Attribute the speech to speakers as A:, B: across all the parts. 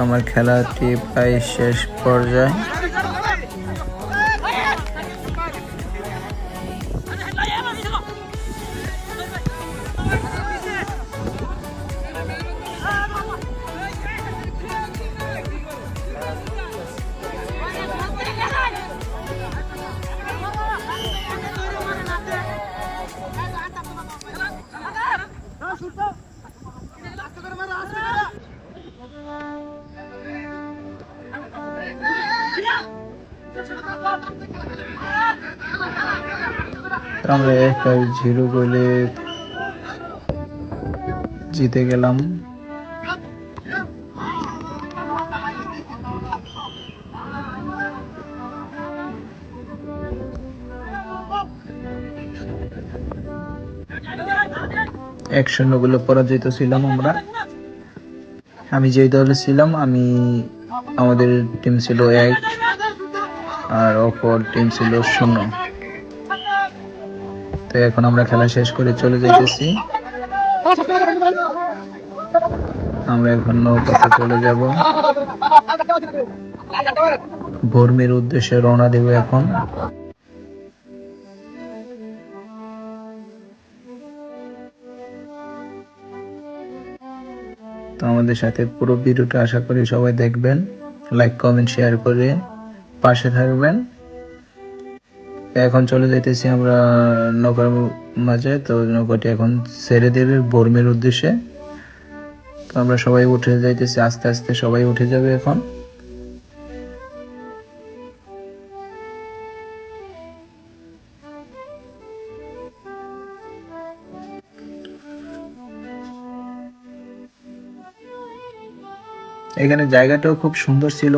A: আমার খেলাটি প্রায় শেষ পর্যায়ে। আমরা জিরো গোলে জিতে গেলাম। এক শূন্য গোলে পরাজিত ছিলাম আমরা। আমি যেই দলে ছিলাম, আমি আমাদের টিম ছিল এক। আর অপর টিম ছিল শূন্য। তো এখন আমরা খেলা শেষ করে চলে যাইতেছি। আমরা এখন নৌকাতে চলে যাব। বর্মির উদ্দেশ্যে রওনা দেব এখন। তো আমাদের সাথে পুরো ভিডিওটা আশা করি সবাই দেখবেন। লাইক কমেন্ট শেয়ার করে পাশে থাকবেন। এখন চলে যাইতেছি আমরা নৌকার মাঝে, তো নৌকাটি এখন ছেড়ে দেবে বর্মের উদ্দেশ্যে। তো আমরা সবাই উঠে যাইতেছি, আস্তে আস্তে সবাই উঠে যাবে এখন। এখানে জায়গাটাও খুব সুন্দর ছিল।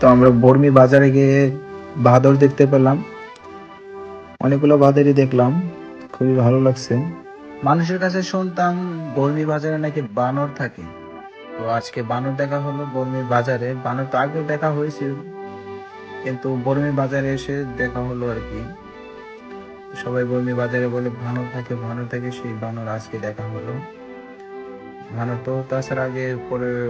A: তো আমরা বর্মি বাজারে গিয়ে বাদর দেখতে পেলাম। অনেকগুলো বাজারই দেখলাম। খুবই ভালো লাগছে। মানুষের কাছে শুনতাম বর্মি বাজারে নাকি বানর থাকে। তো আজকে বানর দেখা হলো বর্মি বাজারে। বানর তো আগেও দেখা হয়েছিল। কিন্তু বর্মি বাজারে এসে দেখা হলো আর কি। সবাই বর্মি বাজারে বলে বানর থাকে বানর থাকে, সেই বানর আজকে দেখা হলো। বানর তো তাছাড়া আগে পরে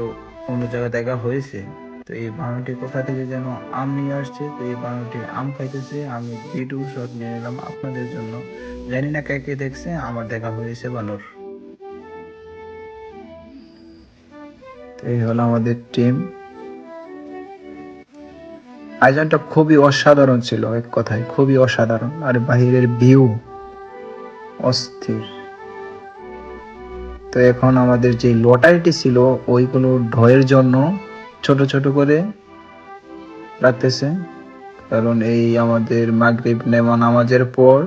A: অন্য জায়গায় দেখা হয়েছে। তো এই বানরটি কোথা থেকে যেন আম নিয়ে আসছে, তো এই বানরটি আম খাইতেছে। আমি ভিডিও শট নিয়ে নিলাম আপনাদের জন্য। জানি না কে কে দেখছে, আমার দেখা হয়েছে বানর। তো এই হলো আমাদের টিম আয়োজনটা খুবই অসাধারণ ছিল, এক কথায় খুবই অসাধারণ। আর বাহিরের ভিউ অস্থির। তো এখন আমাদের যে লটারিটি ছিল, ওইগুলো ঢয়ের জন্য ছোট ছোট করে রাখতেছে। কারণ এই আমাদের মাগরিব নেমা নামাজের পর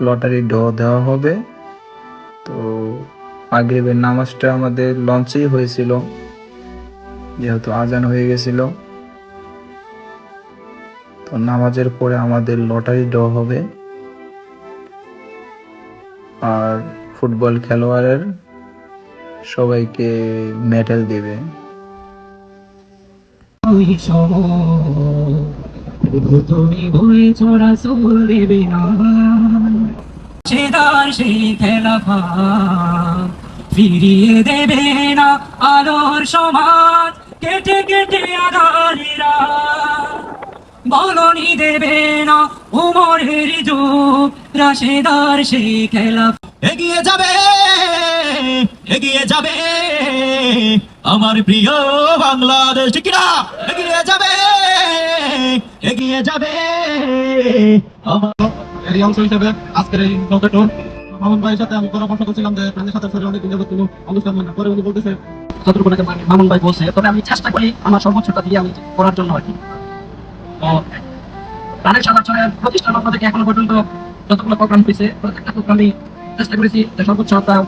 A: লটারি ঢ দেওয়া হবে। তো মাগরিবের নামাজটা আমাদের লঞ্চেই হয়েছিল। যেহেতু আজান হয়ে গেছিল। তো নামাজের পরে আমাদের লটারি ড হবে। আর ফুটবল খেলোয়াড়ের সবাইকে মেডেল দেবে।
B: তুমি বই ছড়া সোল দেবে না সেই খেলা ফিরিয়ে দেবে না আলোর সমাজ কেটে কেটে আধারেরা বলনি দেবে না উমরের যুগ রাশেদার সেই খেলা
C: এগিয়ে যাবে এগিয়ে যাবে। আমার প্রিয় বাংলাদেশ ঠিক না এগিয়ে যাবে। এগিয়ে যাবে। আমার
D: এরই অংশ হিসেবে আজকের এই ভাইয়ের সাথে আমি পরামর্শ করছিলাম যে সাথে অনেক দিন যাবত কোনো অনুষ্ঠান হয় না। পরে উনি বলতেছে
B: ভাই বলছে, তবে আমি চেষ্টা করি আমার সর্বোচ্চটা দিয়ে আমি করার জন্য আর কি। তো প্রাণের প্রতিষ্ঠান থেকে এখনও পর্যন্ত যতগুলো প্রোগ্রাম প্রত্যেকটা প্রোগ্রামে চেষ্টা করেছি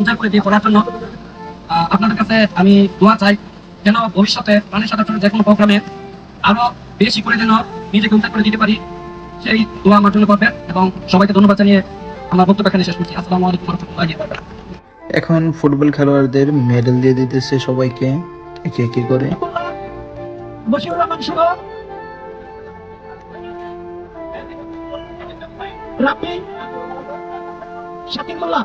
B: উজাড় করে দিয়ে করার জন্য। আপনাদের কাছে আমি দোয়া চাই যেন ভবিষ্যতে প্রাণের যে কোনো প্রোগ্রামে আরও বেশি করে যেন নিজেকে উদ্ধার করে দিতে পারি।
D: সেই দোয়া আমার জন্য করবেন এবং সবাইকে ধন্যবাদ জানিয়ে আমার বক্তব্য এখানে শেষ করছি। আসসালামু আলাইকুম রহমতুল্লাহি
A: এখন ফুটবল খেলোয়াড়দের মেডেল দিয়ে দিতেছে সবাইকে। একে একে করে।
D: রহমান শুভ রাব্বি শাকিব মোল্লা।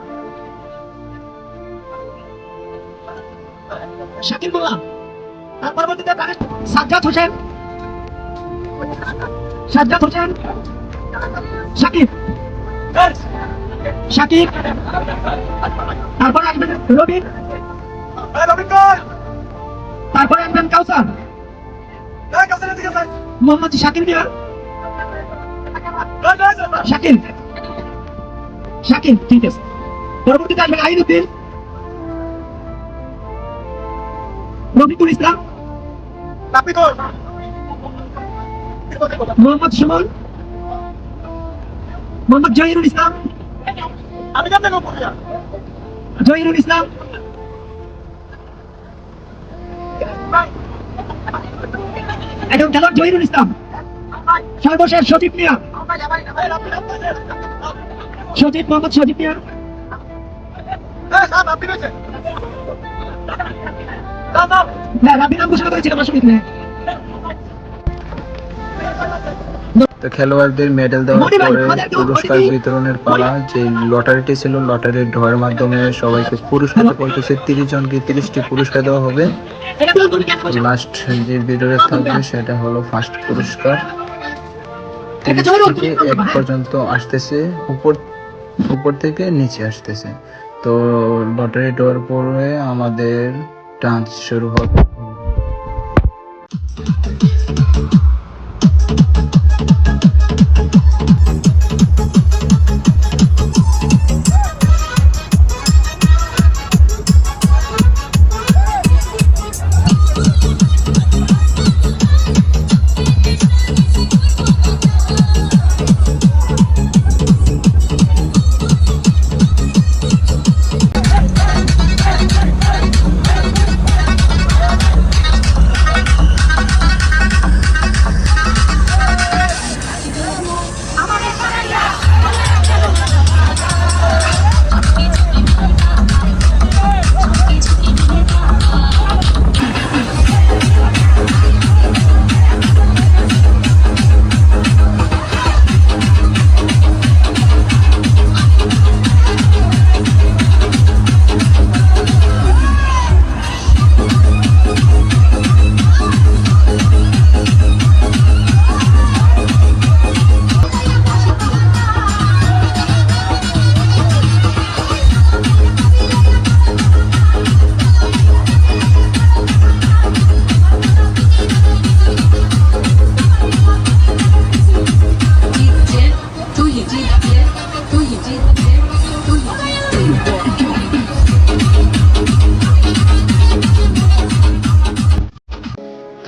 D: শাকিব মোল্লা তার পরবর্তীতে সাজ্জাদ হোসেন। সাজ্জাদ হোসেন। শাকিব শাকিব তারপরে আসবেন রবি তারপরে আসবেন কাউসার। মোহাম্মদ শাকিল মিয়া শাকিল। ঠিক আছে। পরবর্তীতে আসবেন আইনুদ্দিন। রফিকুল ইসলাম। মোহাম্মদ সুমন। মোহাম্মদ জহিরুল ইসলাম। জহিরুল ইসলাম। একজন খেলোয়াড় জহিরুল ইসলাম। সর্বশেষ সজীব মিয়া। সজীব মোহাম্মদ সজীব মিয়া।
A: তো খেলোয়াড়দের মেডেল দেওয়ার পরে পুরস্কার বিতরণের পালা যে লটারিটি ছিল লটারির ঢয়ের মাধ্যমে সবাইকে পুরস্কার বলতেছে তিরিশ জনকে তিরিশটি পুরস্কার দেওয়া হবে? লাস্ট যে থাকবে সেটা হলো ফার্স্ট পুরস্কার। তিরিশ থেকে এক পর্যন্ত আসতেছে। উপর উপর থেকে নিচে আসতেছে। তো লটারি ডোর পরে আমাদের ডান্স শুরু হবে।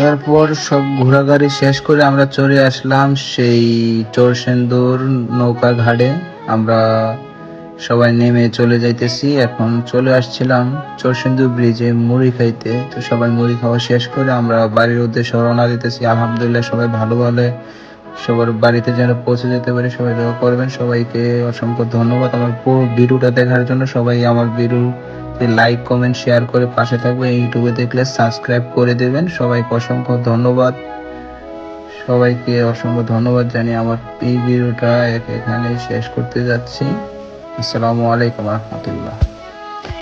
A: তারপর সব ঘোরাঘুরি শেষ করে আমরা চলে আসলাম সেই চোরসেন্দুর নৌকা ঘাটে। আমরা সবাই নেমে চলে যাইতেছি। এখন চলে আসছিলাম চোরসেন্দুর ব্রিজে মুড়ি খাইতে। তো সবাই মুড়ি খাওয়া শেষ করে আমরা বাড়ির উদ্দেশ্যে রওনা দিতেছি। আলহামদুলিল্লাহ সবাই ভালো ভালো। সবার বাড়িতে যেন পৌঁছে যেতে পারি, সবাই দোয়া করবেন। সবাইকে অসংখ্য ধন্যবাদ। আমার পুরো ভিডিওটা দেখার জন্য সবাই আমার ভিডিও লাইক কমেন্ট শেয়ার করে পাশে থাকবে ইউটিউবে দেখলে সাবস্ক্রাইব করে দেবেন। সবাইকে অসংখ্য ধন্যবাদ। সবাইকে অসংখ্য ধন্যবাদ জানিয়ে আমার এই ভিডিওটা এখানে শেষ করতে যাচ্ছি। আসসালামু আলাইকুম রহমতুল্লাহ।